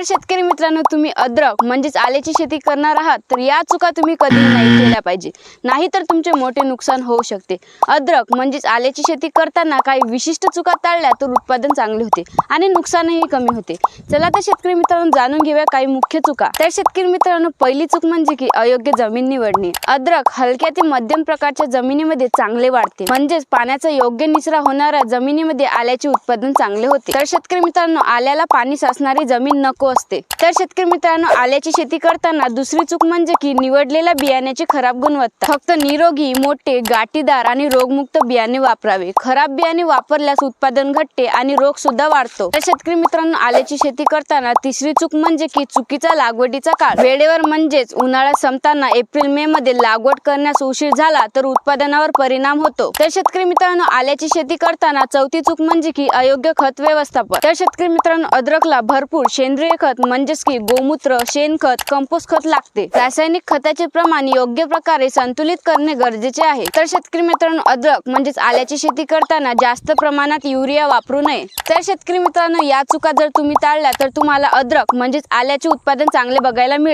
तर शेतकरी मित्रांनो तुम्ही अद्रक म्हणजेच आल्याची शेती करणार आहात तर या चुका तुम्ही कधी नाही केल्या पाहिजे. नाहीतर तुमचे मोठे नुकसान होऊ शकते. अद्रक म्हणजेच आल्याची शेती करताना काही विशिष्ट चुका टाळल्या तर उत्पादन चांगले होते आणि नुकसानही कमी होते. चला तर शेतकरी मित्रांनो जाणून घेऊया काही मुख्य चुका. तर शेतकरी मित्रांनो पहिली चूक म्हणजे की अयोग्य जमीन निवडणे. अद्रक हलक्या ते मध्यम प्रकारच्या जमिनीमध्ये चांगले वाढते. म्हणजेच पाण्याचा योग्य निचरा होणाऱ्या जमिनीमध्ये आल्याचे उत्पादन चांगले होते. तर शेतकरी मित्रांनो आल्याला पाणी साचणारी जमीन नको असते. तर शेतकरी मित्रांनो आल्याची शेती करताना दुसरी चूक म्हणजे की निवडलेल्या बियाण्याची खराब गुणवत्ता. फक्त निरोगी मोठे गाठीदार आणि रोगमुक्त बियाणे वापरावे. खराब बियाणे वापरल्यास उत्पादन घटते आणि रोग सुद्धा वाढतो. तर शेतकरी मित्रांनो आल्याची शेती करताना तिसरी चूक म्हणजे की चुकीचा लागवडीचा काळ. वेळेवर म्हणजेच उन्हाळा संपताना एप्रिल मे मध्ये लागवड करण्यास उशीर झाला तर उत्पादनावर परिणाम होतो. तर शेतकरी मित्रांनो आल्याची शेती करताना चौथी चूक म्हणजे की अयोग्य खत व्यवस्थापन. तर शेतकरी मित्रांनो अद्रकला भरपूर सेंद्रिय खत म्हणजेच की गोमूत्र शेणखत कंपोस्ट खत लागते. रासायनिक खताचे प्रमाण योग्य प्रकारे संतुलित करणे गरजेचे आहे. तर शेतकरी मित्रांनो अद्रक म्हणजेच आल्याची शेती करताना जास्त प्रमाणात युरिया वापरू नये. तर शेतकरी मित्रांनो या चुका जर तुम्ही टाळल्या तर तुम्हाला अद्रक म्हणजेच आल्याचे उत्पादन चांगले बघायला मिळेल.